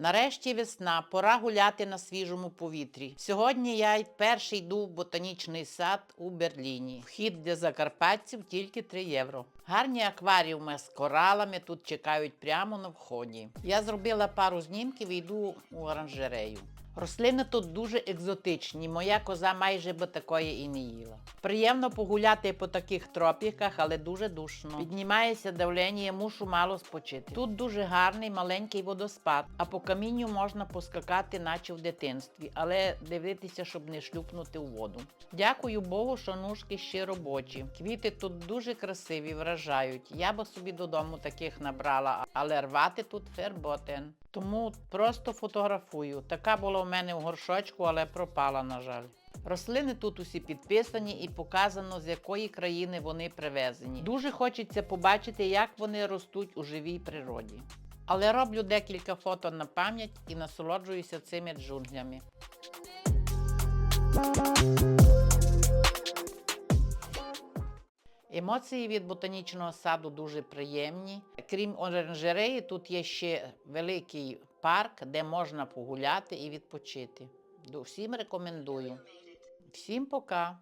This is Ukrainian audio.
Нарешті весна, пора гуляти на свіжому повітрі. Сьогодні я перший йду в ботанічний сад у Берліні. Вхід для закарпатців тільки 3 євро. Гарні акваріуми з коралами тут чекають прямо на вході. Я зробила пару знімків і йду у оранжерею. Рослини тут дуже екзотичні. Моя коза майже би такої і не їла. Приємно погуляти по таких тропіках, але дуже душно. Піднімається давлення, мушу мало спочити. Тут дуже гарний маленький водоспад, а по камінню можна поскакати, наче в дитинстві, але дивитися, щоб не шлюпнути у воду. Дякую Богу, що ножки ще робочі. Квіти тут дуже красиві, вражають. Я би собі додому таких набрала, але рвати тут ферботен. Тому просто фотографую. Така була у мене в горшочку, але пропала, на жаль. Рослини тут усі підписані і показано, з якої країни вони привезені. Дуже хочеться побачити, як вони ростуть у живій природі. Але роблю декілька фото на пам'ять і насолоджуюся цими джунглями. Емоції від ботанічного саду дуже приємні. Крім оранжереї, тут є ще великий парк, де можна погуляти і відпочити. Всім рекомендую. Всім пока!